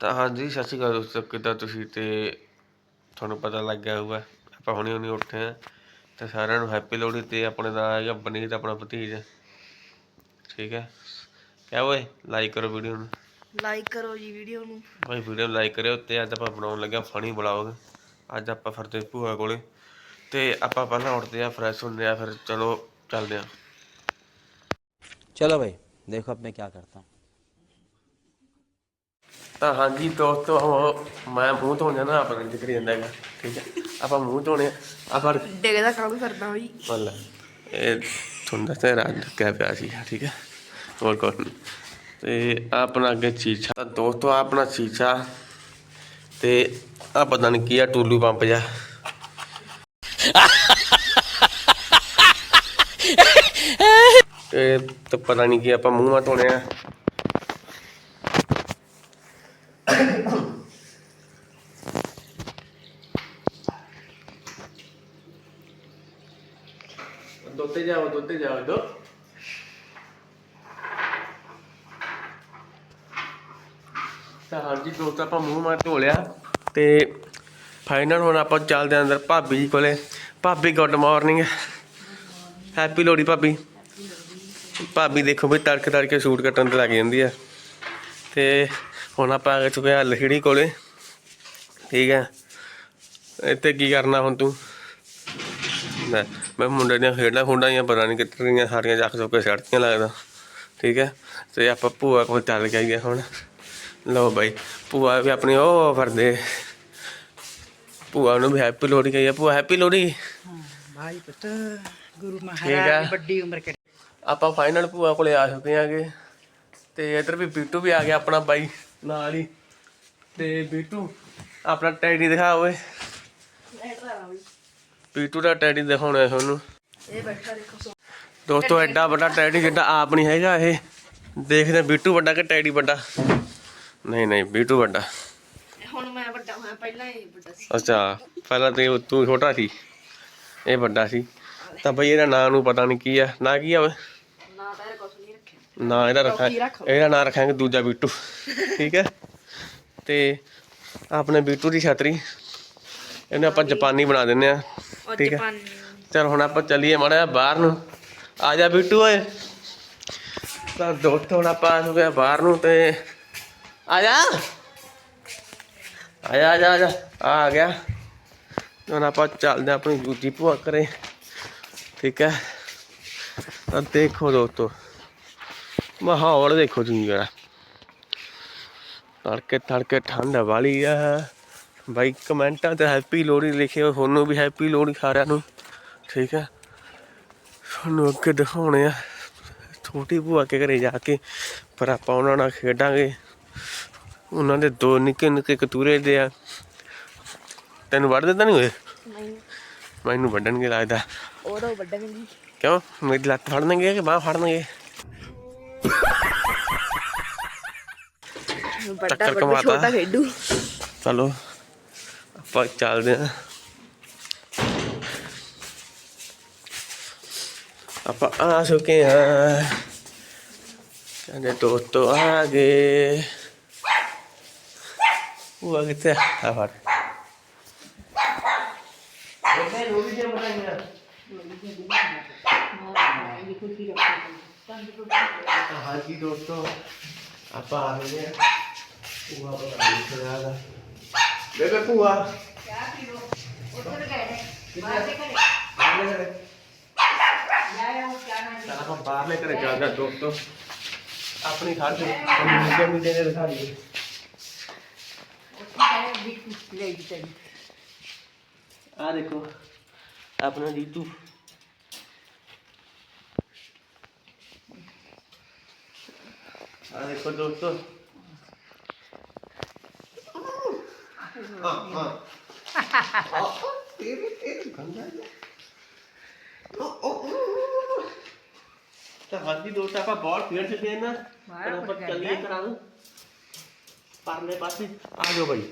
ਤਾਂ ਹਾਂਜੀ ਸਤਿ ਸ਼੍ਰੀ ਅਕਾਲ ਦੋਸਤੋ ਕਿੱਦਾਂ ਤੁਸੀਂ? ਤੇ ਤੁਹਾਨੂੰ ਪਤਾ ਲੱਗ ਗਿਆ ਹੋਊਗਾ ਆਪਾਂ ਹੁਣੇ ਹੁਣੇ ਉੱਠੇ ਆ ਤੇ ਸਾਰਿਆਂ ਨੂੰ ਹੈਪੀ ਲੋਹੜੀ ਤੇ ਆਪਣੇ ਦਾ ਹੈਗਾ ਬਨੀਤ ਆਪਣਾ ਭਤੀਜ। ਠੀਕ ਹੈ? ਕਿਆ ਓਏ ਲਾਈਕ ਕਰੋ ਵੀਡੀਓ ਨੂੰ। ਲਾਈਕ ਕਰੋ ਜੀ ਵੀਡੀਓ ਨੂੰ। ਭਾਈ ਵੀਡੀਓ ਲਾਈਕ ਕਰਿਓ ਤੇ ਅੱਜ ਆਪਾਂ ਬਣਾਉਣ ਲੱਗਾ ਫਣੀ ਬਲੌਗ ਅੱਜ ਆਪਾਂ ਫਿਰਦੇ ਭੂਆ ਕੋਲੇ ਤੇ ਆਪਾਂ ਪਹਿਲਾਂ ਉੱਠਦੇ ਆ ਫਰੈਸ਼ ਹੁੰਦੇ ਆ ਫਿਰ ਚਲੋ ਚੱਲਦੇ ਆ ਚਲੋ ਭਾਈ ਦੇਖੋ ਅਬ ਮੈਂ ਕੀ ਕਰਤਾ। ਹੂੰ ਤਾਂ ਹਾਂਜੀ ਦੋਸਤੋ ਉਹ ਮੈਂ ਮੂੰਹ ਧੋਣ ਜਾਣਾ ਆਪਣਾ ਜਿਕਰ ਜਾਂਦਾ ਹੈਗਾ। ਠੀਕ ਹੈ? ਆਪਾਂ ਮੂੰਹ ਧੋਣੇ ਆ। ਆਪਾਂ ਡਿੱਗਦਾ ਕੰਮ ਕਰਦਾ ਬਈ ਮੱਲਾ ਇਹ ਤੁਹਾਨੂੰ ਦੱਸਿਆ ਰਾਤ ਕਹਿ ਪਿਆ ਸੀ ਠੀਕ ਹੈ? ਹੋਰ ਕੁਛ ਨਹੀਂ ਤੇ ਆਹ ਆਪਣਾ ਅੱਗੇ ਸ਼ੀਸ਼ਾ ਤਾਂ ਦੋਸਤੋ ਆਹ ਆਪਣਾ ਸ਼ੀਸ਼ਾ ਤੇ ਆ ਪਤਾ ਨਹੀਂ ਕੀ ਆ ਟੂਲੂ ਪੰਪ ਜਾ ਤੇ ਤੇ ਪਤਾ ਨਹੀਂ ਕੀ ਆਪਾਂ ਮੂੰਹ ਮਾ ਧੋਣੇ ਆ। ਦੋਤੇ ਜਾਓ ਦੋਤੇ ਜਾਓ ਦੋ ਤਾਂ ਹਾਂਜੀ ਦੋਸਤ ਆਪਾਂ ਮੂੰਹ ਮਾਰ ਧੋ ਲਿਆ ਤੇ ਫਾਈਨਲ ਹੁਣ ਆਪਾਂ ਚੱਲਦੇ ਆਂ ਅੰਦਰ ਭਾਬੀ ਜੀ ਕੋਲੇ। ਭਾਬੀ ਗੁੱਡ ਮਾਰਨਿੰਗ ਹੈਪੀ ਲੋਹੜੀ ਭਾਬੀ। ਭਾਬੀ ਦੇਖੋ ਵੀ ਤੜਕੇ ਤੜਕੇ ਸੂਟ ਕੱਟਣ ਤੇ ਲੱਗ ਜਾਂਦੀ ਆ। ਤੇ ਹੁਣ ਆਪਾਂ ਆ ਚੁੱਕੇ ਆ ਲਖੜੀ ਕੋਲੇ। ਠੀਕ ਹੈ। ਇੱਥੇ ਕੀ ਕਰਨਾ ਹੁਣ ਤੂੰ? ਮੈਂ ਮੁੰਡੇ ਦੀਆਂ ਖੇਡਾਂ ਖੁੰਡਾਂ ਜਾਂ ਪਤਾ ਨਹੀਂ ਕਿੱਥੇ ਗਈਆਂ ਸਾਰੀਆਂ ਜੱਖ ਚੁੱਕ ਕੇ ਲੱਗਦਾ। ਠੀਕ ਹੈ। ਤੇ ਆਪਾਂ ਭੂਆ ਕੋਲ ਚੱਲ ਕੇ ਆਈਏ ਹੁਣ। ਲਓ ਬਾਈ ਭੂਆ ਵੀ ਆਪਣੀ ਉਹ ਫਰਦੇ। ਭੂਆ ਨੂੰ ਵੀ ਹੈਪੀ ਲੋਹੜੀ ਕਹੀਏ। ਭੂਆ ਹੈਪੀ ਲੋਹੜੀ? ਭਾਈ ਪੁੱਤ ਗੁਰੂ ਮਹਾਰਾਜ। ਦੀ ਵੱਡੀ ਉਮਰ ਕਰੇ। ਆਪਾਂ ਫਾਈਨਲ ਭੂਆ ਕੋਲੇ ਆ ਚੁੱਕੇ ਆਂਗੇ ਤੇ ਇਧਰ ਵੀ ਬੀਟੂ ਵੀ ਆ ਗਿਆ ਆਪਣਾ ਬਾਈ। ਨਾਲ ਹੀ। ਤੇ ਬੀਟੂ ਆਪਣਾ ਟੈਡੀ ਦਿਖਾ ਓਏ। ਬੀਟੂ ਦਾ ਟੈਡੀ ਦਿਖਾਉਣਾ ਤੁਹਾਨੂੰ। ਇਹ ਬੈਠਾ ਦੇਖੋ ਸੋ ਦੋਸਤੋ ਐਡਾ ਵੱਡਾ ਟੈਡੀ ਜਿੱਡਾ ਆਪ ਨਹੀਂ ਹੈਗਾ ਇਹ। ਦੇਖਦੇ ਹਾਂ ਬੀਟੂ ਵੱਡਾ ਕਿ ਟੈਡੀ ਵੱਡਾ। ਨਹੀਂ ਨਹੀਂ ਬੀਟੂ ਵੱਡਾ। ਹੁਣ ਮੈਂ ਵੱਡਾ ਹੋਇਆ ਪਹਿਲਾਂ ਇਹ ਵੱਡਾ ਸੀ। ਅੱਛਾ ਪਹਿਲਾਂ ਤੇ ਤੂੰ ਛੋਟਾ ਸੀ। ਇਹ ਵੱਡਾ ਸੀ। ਤਾਂ ਬਈ ਇਹਦਾ ਨਾਂ ਨੂੰ ਪਤਾ ਨਹੀਂ ਕੀ ਆ। ਨਾਂ ਕੀ ਆ ਓਏ ਨਾ ਤਾਂ ਇਹ ਕੁਛ ਨਹੀਂ ਰੱਖਿਆ ਨਾਂ ਇਹਦਾ ਰੱਖਾਂ। ਇਹਦਾ ਨਾਂ ਰੱਖਾਂਗੇ ਦੂਜਾ ਬੀਟੂ। ਠੀਕ ਹੈ? ਤੇ ਆਪਣੇ ਬੀਟੂ ਦੀ ਛਤਰੀ। ਇਹਨੂੰ ਆਪਾਂ ਜਾਪਾਨੀ ਬਣਾ ਦਿੰਨੇ ਆ ਠੀਕ ਹੈ? ਚਲ ਹੁਣ ਆਪਾਂ ਚੱਲੀਏ ਮਾੜਾ ਬਾਹਰ ਨੂੰ। ਆ ਜਾ ਬੀਟੂ ਓਏ। ਤਾਂ ਦੋਸਤੋ ਹੁਣ ਆਪਾਂ ਆ ਗਏ ਬਾਹਰ ਨੂੰ ਤੇ ਆ ਜਾ। ਆ ਜਾ ਆ ਜਾ ਆ ਗਿਆ। ਹੁਣ ਆਪਾਂ ਚੱਲਦੇ ਹਾਂ ਆਪਣੀ ਦੂਜੀ ਭੂਆ ਕਰੇ ਠੀਕ ਹੈ? ਤਾਂ ਦੇਖੋ ਦੋਸਤੋ। ਮਾਹੌਲ ਦੇਖੋ ਤੁਸੀਂ ਜਰਾ। ਤੜਕੇ ਤੜਕੇ ਠੰਡ ਵਾਲੀ ਆ। ਬਾਈ ਕਮੈਂਟਾਂ ਤੇ ਹੈਪੀ ਲੋਹੜੀ ਲਿਖਿਓ ਤੁਹਾਨੂੰ ਵੀ ਹੈਪੀ ਲੋਹੜੀ ਸਾਰਿਆਂ ਨੂੰ। ਠੀਕ ਹੈ ਤੁਹਾਨੂੰ ਅੱਗੇ ਦਿਖਾਉਣੇ ਆ। ਛੋਟੀ ਭੂਆ ਕੇ ਘਰੇ ਜਾ ਕੇ ਪਰ ਆਪਾਂ ਉਹਨਾਂ ਨਾਲ ਖੇਡਾਂਗੇ। ਉਹਨਾਂ ਦੇ ਦੋ ਨਿੱਕੇ ਨਿੱਕੇ ਕਤੂਰੇ ਦੇ ਆ। ਤੈਨੂੰ ਵੜ ਦਿੰਦਾ ਨਹੀਂ ਹੋਏ ਨਹੀਂ। ਮੈਨੂੰ ਵੱਢਣਗੇ ਲੱਗਦਾ। ਉਹ ਤਾਂ ਵੱਡਾ ਵੀ ਨਹੀਂ ਕਿਉਂ? ਮੇਰੀ ਲੱਤ ਫੜਨਗੇ ਕਿ ਬਾਹ ਫੜਨਗੇ? ਟੱਕਰ ਵੱਡਾ ਕਮਾਤਾ। ਛੋਟਾ ਖੇਡੂ ਚਲੋ ਆਪਾਂ ਚੱਲਦੇ ਆ ਆਪਾਂ ਆ ਚੁੱਕੇ ਆ ਸਾਡੇ ਦੋਸਤੋ ਆ ਗਏ ਉਹ ਆ ਕਿੱਥੇ ਆ ਆ ਫੜ ਉਹਨੇ ਲੋੜੀ ਦੀਆਂ ਬਣਾਈਆਂ ਹਾਂਜੀ ਦੋਸਤੋ ਆਪਾਂ ਆ ਗਏ ਆ ਭੂਆ ਪਤਾ ਨਹੀਂ ਕਿਹੜਾ ਦਾ ਬੇਬੇ ਭੂਆ। ਚੱਲ ਆਪਾਂ ਬਾਹਰਲੇ ਘਰੇ ਚੱਲਦੇ ਹਾਂ ਦੋਸਤੋ ਆਪਣੀ ਖਾਣ ਤੇ ਮੀਡੀਆ ਮੀਡੀਆ ਨੇ ਦਿਖਾ ਦਈਏ। ਆ ਦੇਖੋ ਆਪਣਾ ਰੀਤੂ ਆ ਦੇਖੋ ਦੋਸਤੋ। ਹਾਂ ਹਾਂ ਤੇਰੀ ਤੇਰੀ ਗੰਦਾ ਤਾਂ ਹਾਂਜੀ ਦੋਸਤ ਆਪਾਂ ਬਹੁਤ ਖੇਡ ਚੁੱਕੇ ਹਾਂ ਨਾ ਹੁਣ ਆਪਾਂ ਚੱਲੀਏ ਕਰਾਂ ਨੂੰ ਪਰਲੇ ਪਾਸੇ ਆ ਜਾਓ ਭਾਈ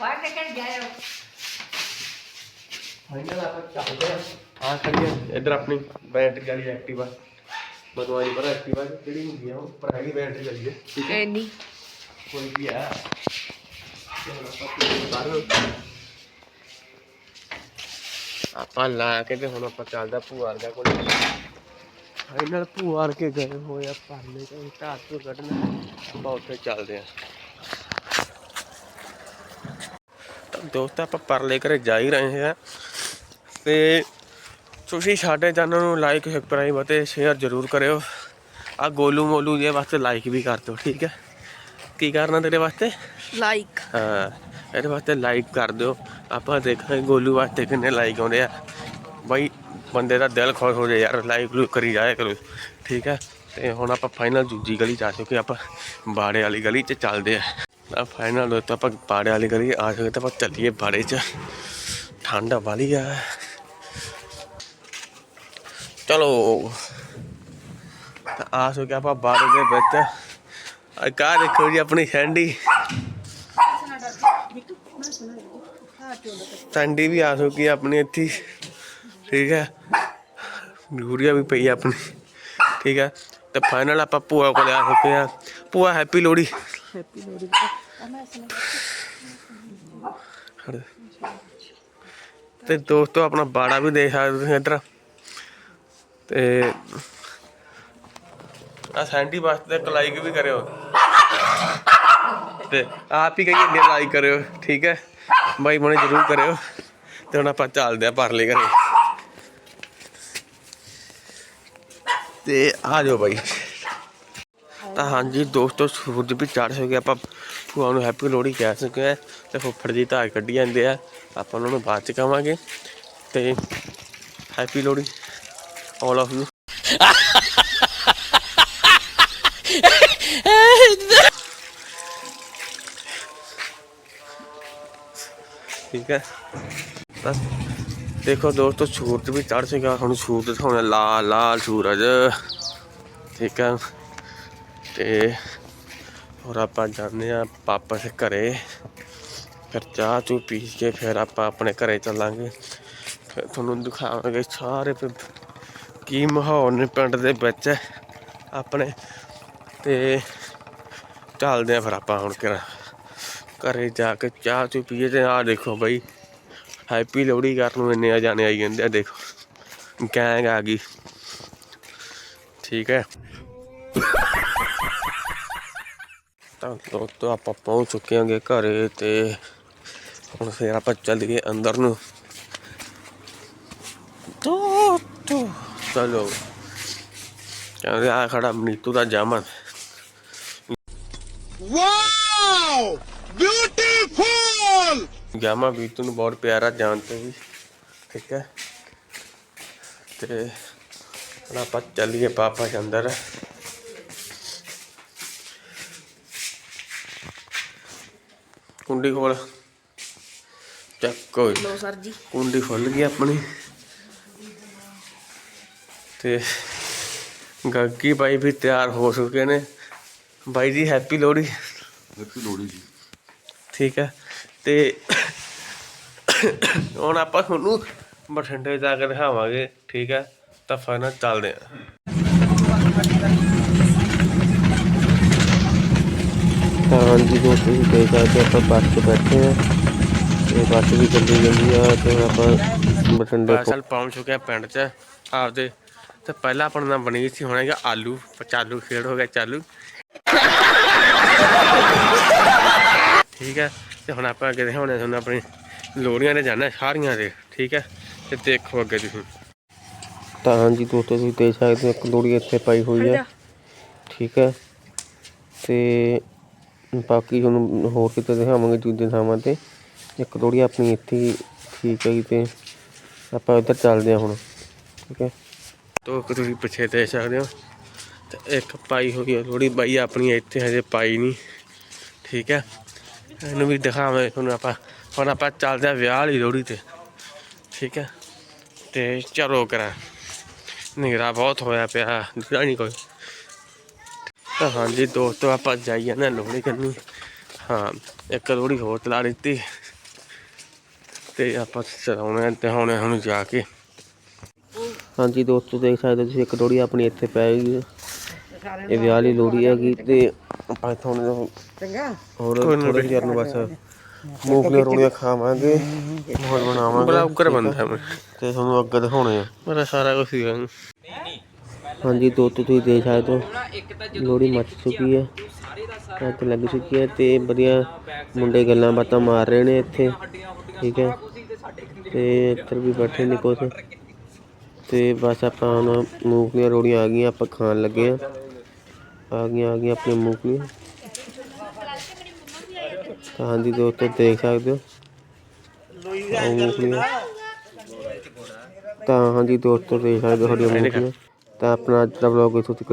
ਬਾਹਰ ਨਿਕਲ ਜਾਇਓ ਫਾਈਨਲ ਆਪਾਂ ਚੱਲਦੇ ਆ ਆ ਖੜੀ ਆ ਇੱਧਰ ਆਪਣੀ ਬੈਟਰੀ ਵਾਲੀ ਐਕਟਿਵਾ ਬਦਵਾਈ ਪਰ ਐਕਟਿਵਾ ਜਿਹੜੀ ਹੁੰਦੀ ਆ ਉਹ ਪਰ ਹੈਗੀ ਬੈਟਰੀ ਆਪਾਂ ਲਾ ਕੇ ਤੇ ਹੁਣ ਆਪਾਂ ਚੱਲਦਾ ਭੂਆ ਦਾ ਕੋਲ ਫਾਈਨਲ ਭੂਆ ਆ ਕੇ ਗਏ ਹੋਏ ਆ ਪਰਲੇ ਤੇ ਢਾਹ ਤੋਂ ਕੱਢਣਾ। ਆਪਾਂ ਉੱਥੇ ਚੱਲਦੇ ਆ। ਤਾਂ ਦੋਸਤ ਆਪਾਂ ਪਰਲੇ ਘਰੇ ਜਾ ਹੀ ਰਹੇ ਹਾਂ। ਤੇ ਤੁਸੀਂ ਸਾਡੇ ਚੈਨਲ ਨੂੰ ਲਾਈਕ ਸਬਸਕ੍ਰਾਈਬ ਅਤੇ ਸ਼ੇਅਰ ਜ਼ਰੂਰ ਕਰਿਓ। ਆ ਗੋਲੂ ਮੋਲੂ ਦੇ ਵਾਸਤੇ ਲਾਈਕ ਵੀ ਕਰ ਦਿਓ ਠੀਕ ਹੈ? ਕੀ ਕਰਨਾ ਤੇਰੇ ਵਾਸਤੇ? ਲਾਈਕ ਹਾਂ ਇਹਦੇ ਵਾਸਤੇ ਲਾਈਕ ਕਰ ਦਿਓ। ਆਪਾਂ ਦੇਖਾਂਗੇ ਗੋਲੂ ਵਾਸਤੇ ਕਿੰਨੇ ਲਾਈਕ ਆਉਂਦੇ ਆ। ਬਾਈ ਬੰਦੇ ਦਾ ਦਿਲ ਖੁਸ਼ ਹੋ ਜਾਏ ਯਾਰ ਲਾਈਕ ਲੂਕ ਕਰੀ ਜਾਇਆ ਕਰੋ। ਠੀਕ ਹੈ ਤੇ ਹੁਣ ਆਪਾਂ ਫਾਈਨਲ ਦੂਜੀ ਗਲੀ ਚ ਆ ਚੁੱਕੇ ਆਪਾਂ ਬਾੜੇ ਵਾਲੀ ਗਲੀ ਚ ਚੱਲਦੇ ਆ। ਆ ਫਾਈਨਲ ਦੋਸਤੋ ਆਪਾਂ ਬਾੜੇ ਵਾਲੀ ਗਲੀ ਆ ਚੁੱਕੇ ਤਾਂ ਆਪਾਂ ਚੱਲੀਏ ਬਾੜੇ ਚ। ਠੰਡ ਵਾਲੀ ਆ। ਚਲੋ। ਤਾਂ ਆ ਚੁੱਕੇ ਆਪਾਂ ਬਾੜੇ ਦੇ ਵਿੱਚ। ਆ ਕਾ ਦੇਖੋ ਜੀ, ਆਪਣੀ ਸੈਂਡੀ। ਟੰਡੀ ਵੀ ਆ ਚੁੱਕੀ ਆਪਣੀ ਇੱਥੇ ਠੀਕ ਹੈ। ਯੂਰੀਆ ਵੀ ਪਈ ਆਪਣੀ। ਠੀਕ ਹੈ। ਤੇ ਫਾਈਨਲ ਆਪਾਂ ਭੂਆ ਕੋਲ ਆ ਚੁੱਕੇ ਆ। ਭੂਆ ਹੈਪੀ ਲੋਹੜੀ। ਹੈਪੀ ਲੋਹੜੀ ਤੇ ਦੋਸਤੋ, ਆਪਣਾ ਬਾੜਾ ਵੀ ਦੇਖ ਸਕਦੇ ਤੁਸੀਂ ਇੱਧਰ। ਤੇ ਆ ਸੈਂਡੀ ਵਾਸਤੇ ਇੱਕ ਲਾਈਕ ਵੀ ਕਰਿਓ। ਤੇ ਆਪ ਹੀ ਕਹੀਏ ਇੰਨੇ ਲਾਈਕ ਕਰਿਓ, ਠੀਕ ਹੈ? ਬਾਈ ਮਨੇ ਜ਼ਰੂਰ ਕਰਿਓ। ਤੇ ਹੁਣ ਆਪਾਂ ਚੱਲਦੇ ਆ ਪਰਲੇ ਘਰੇ। ਤੇ ਆ ਜਾਓ ਬਾਈ। ਤਾਂ ਹਾਂਜੀ ਦੋਸਤੋ, ਸੂਰਜ ਵੀ ਚੜ੍ਹ ਹੋ ਗਿਆ। ਆਪਾਂ ਭੂਆ ਨੂੰ ਹੈਪੀ ਲੋਹੜੀ ਕਹਿ ਸਕਦੇ ਆ ਤੇ ਫੁੱਫੜ ਜੀ ਤਾਂ ਕੱਢੀ ਜਾਂਦੇ ਆ। ਆਪਾਂ ਉਹਨਾਂ ਨੂੰ ਬਾਅਦ ਚ ਕਵਾਂਗੇ। ਤੇ happy Lohri all of you ਠੀਕ ਹੈ। ਬਸ। ਦੇਖੋ ਦੋਸਤੋ, ਸੂਰਜ ਵੀ ਚੜ੍ਹ ਸੀਗਾ ਹੁਣ ਸੂਰਜ ਦਿਖਾਉਣਾ, ਲਾਲ ਲਾਲ ਸੂਰਜ। ਠੀਕ ਹੈ। ਤੇ ਹੋਰ ਆਪਾਂ ਜਾਂਦੇ ਆ ਵਾਪਸ ਘਰੇ। ਫਿਰ ਚਾਹ ਚੂ ਪੀ ਕੇ ਫਿਰ ਆਪਾਂ ਆਪਣੇ ਘਰੇ ਚੱਲਾਂਗੇ। ਫਿਰ ਤੁਹਾਨੂੰ ਦਿਖਾਵਾਂਗੇ ਸਾਰੇ ਪਿੰਡ ਕੀ ਮਾਹੌਲ ਨੇ ਪਿੰਡ ਦੇ ਵਿੱਚ ਆਪਣੇ। ਤੇ ਚੱਲਦੇ ਆ ਫਿਰ ਆਪਾਂ ਹੁਣ ਕਿਹੜਾ ਘਰੇ ਜਾ ਕੇ ਚਾਹ ਚੂ ਪੀਏ ਤੇ ਆ ਦੇਖੋ ਬਈ ਹੈਪੀ ਲੋਹੜੀ ਕਰਨ ਨੂੰ ਇੰਨੇ ਜਾਣੇ ਆਈ ਜਾਂਦੇ ਆ, ਦੇਖੋ। ਗੈਂਗ ਆ ਗਈ। ਠੀਕ ਹੈ। ਤਾਂ ਦੋਸਤੋ ਆਪਾਂ ਪਹੁੰਚ ਚੁੱਕੇ ਹਾਂਗੇ ਘਰੇ ਤੇ ਹੁਣ ਫੇਰ ਆਪਾਂ ਚੱਲੀਏ ਅੰਦਰ ਨੂੰ। ਤੋ ਤੋ। ਚਲੋ। ਕਹਿੰਦੇ ਆ ਖੜਾ ਮਨੀਤੂ ਦਾ ਜਾਮਨ ਜਾਮਾ ਵੀ ਨੂੰ ਬਹੁਤ ਪਿਆਰਾ ਜਾਣਦੇ ਵੀ ਠੀਕ ਹੈ? ਤੇ ਹੁਣ ਆਪਾਂ ਚੱਲੀਏ ਪਾਪਾ ਦੇ ਅੰਦਰ। ਕੁੰਡੀ ਖੋਲ। ਚੱਕੋ ਲੋ ਸਰ ਜੀ। ਕੁੰਡੀ ਖੁੱਲ ਗਈ ਆਪਣੀ। ਤੇ ਗੱਗੀ ਬਾਈ ਵੀ ਤਿਆਰ ਹੋ ਚੁੱਕੇ ਨੇ। ਬਾਈ ਜੀ ਹੈਪੀ ਲੋਹੜੀ। ਹੈਪੀ ਲੋਹੜੀ ਜੀ। ਠੀਕ ਹੈ? ਤੇ ਹੁਣ ਆਪਾਂ ਤੁਹਾਨੂੰ ਬਠਿੰਡੇ ਜਾ ਕੇ ਦਿਖਾਵਾਂਗੇ ਠੀਕ ਹੈ? ਤਾਂ ਫਾਈਨਲ ਚੱਲਦੇ ਆ ਹਾਂਜੀ ਦੋਸਤੋ ਤੁਸੀਂ ਦੇਖ ਸਕਦੇ ਆਪਾਂ ਬੱਸ 'ਚ ਬੈਠੇ ਆ ਤੇ ਬੱਸ ਵੀ ਚੱਲੀ ਜਾਂਦੀ ਆ ਤੇ ਹੁਣ ਆਪਾਂ ਬਠਿੰਡੇ ਅਸਲ ਪਹੁੰਚ ਚੁੱਕੇ ਆ ਪਿੰਡ 'ਚ ਆਪਦੇ। ਤੇ ਪਹਿਲਾਂ ਆਪਣਾ ਨਾਮ ਬਣੀ ਸੀ ਹੁਣ ਹੈਗਾ ਆਲੂ। ਚਾਲੂ ਖੇਡ ਹੋ ਗਿਆ ਚਾਲੂ। ਠੀਕ ਹੈ? ਤੇ ਹੁਣ ਆਪਾਂ ਅੱਗੇ ਦਿਖਾਉਣੇ ਤੁਹਾਨੂੰ ਆਪਣੀ ਲੋੜੀਆਂ ਦੇ ਜਾਣਾ ਸਾਰੀਆਂ ਦੇ ਠੀਕ ਹੈ? ਤੇ ਦੇਖੋ ਅੱਗੇ ਤੁਸੀਂ। ਤਾਂ ਹਾਂਜੀ ਦੋਸਤੋ ਤੁਸੀਂ ਦੇਖ ਸਕਦੇ ਹੋ ਇੱਕ ਲੋੜੀ ਇੱਥੇ ਪਾਈ ਹੋਈ ਹੈ। ਠੀਕ ਹੈ? ਤੇ ਬਾਕੀ ਤੁਹਾਨੂੰ ਹੋਰ ਕਿਤੇ ਦਿਖਾਵਾਂਗੇ ਦੂਜੇ ਥਾਵਾਂ ਤੇ। ਇੱਕ ਲੋੜੀ ਆਪਣੀ ਇੱਥੇ ਠੀਕ ਹੈ ਤੇ ਆਪਾਂ ਇੱਧਰ ਚੱਲਦੇ ਹਾਂ ਹੁਣ। ਠੀਕ ਹੈ? ਤੋ ਤੁਸੀਂ ਪਿੱਛੇ ਦੇਖ ਸਕਦੇ ਹੋ ਤੇ ਇੱਕ ਪਾਈ ਹੋਈ ਹੈ ਲੋੜੀ ਬਾਈ ਆਪਣੀ ਇੱਥੇ ਹਜੇ ਪਾਈ ਨਹੀਂ। ਠੀਕ ਹੈ? ਇਹਨੂੰ ਵੀ ਦਿਖਾਵਾਂਗੇ ਤੁਹਾਨੂੰ ਆਪਾਂ, ਹੁਣ ਆਪਾਂ ਚੱਲਦੇ ਆ ਵਿਆਹ ਵਾਲੀ ਲੋਹੜੀ ਤੇ। ਠੀਕ ਹੈ? ਤੇ ਚਲੋ ਕਰਾਂ। ਹਨੇਰਾ ਬਹੁਤ ਹੋਇਆ ਪਿਆ, ਦਿਖਦਾ ਨਹੀਂ ਕੋਈ। ਤਾਂ ਹਾਂਜੀ ਦੋਸਤੋ, ਆਪਾਂ ਜਾਈਏ ਨਾ ਲੋਹੜੀ ਕਰਨੀ। ਹਾਂ, ਇੱਕ ਲੋਹੜੀ ਹੋਰ ਚਲਾ ਦਿੱਤੀ। ਤੇ ਆਪਾਂ ਚਲਾਉਣੇ ਤੇ ਹੁਣ ਹੁਣ ਜਾ ਕੇ। ਹਾਂਜੀ ਦੋਸਤੋ, ਦੇਖ ਸਕਦੇ ਤੁਸੀਂ, ਇੱਕ ਲੋਹੜੀ ਆਪਣੀ ਇੱਥੇ ਪੈ ਗਈ ਇਹ ਵਿਆਹ ਵਾਲੀ ਲੋੜੀ ਹੈਗੀ ਤੇ ਆਪਾਂ ਤੁਹਾਨੂੰ ਚੰਗਾ? ਹੋਰ ਥੋੜੇ ਜਿਹੇ ਨੂੰ ਬਸ ਮੂੰਗਫਲੀਆਂ ਰੋਣੀਆਂ ਖਾਵਾਂਗੇ ਮਾਹੌਲ ਬਣਾਵਾਂਗੇ। ਬੜਾ ਉੱਕਰ ਬੰਦਾ ਮੈਂ ਤੇ ਤੁਹਾਨੂੰ ਅੱਗੇ ਦਿਖਾਉਣੇ ਆ। ਮੇਰਾ ਸਾਰਾ ਕੁਝ ਹੀ ਹਾਂਜੀ ਦੋ ਤੋਂ ਤੁਸੀਂ ਦੇਖ ਸਕਦੇ ਹੋ। ਲੋੜੀ ਮੱਚ ਚੁੱਕੀ ਹੈ। ਤੇ ਲੱਗ ਚੁੱਕੀ ਹੈ ਤੇ ਵਧੀਆ ਮੁੰਡੇ ਗੱਲਾਂ ਬਾਤਾਂ ਮਾਰ ਰਹੇ ਨੇ ਇੱਥੇ। ਠੀਕ ਹੈ। ਤੇ ਇੱਧਰ ਵੀ ਬੈਠੇ ਨੇ ਕੁਛ। ਤੇ ਬਸ ਆਪਾਂ ਹੁਣ ਮੂੰਗਫਲੀਆਂ ਰੋੜੀਆਂ ਆ ਗਈਆਂ ਆਪਾਂ ਖਾਣ ਲੱਗੇ ਆ ਆ ਗਈਆਂ ਆ ਗਈਆਂ ਆਪਣੀ ਤਾਂ ਹਾਂਜੀ ਦੋਸਤੋ, ਦੇਖ ਸਕਦੇ ਹੋ। ਆਹ ਮੂੰਗਫਲੀਆਂ। ਤਾਂ ਹਾਂਜੀ ਦੋਸਤੋ, ਦੇਖ ਸਕਦੇ ਹੋ ਸਾਡੀਆਂ ਮੂੰਗਫਲੀਆਂ। ਤਾਂ ਆਪਣਾ ਅੱਜ ਦਾ ਵਲੌਗ ਇੱਥੋਂ ਤੱਕ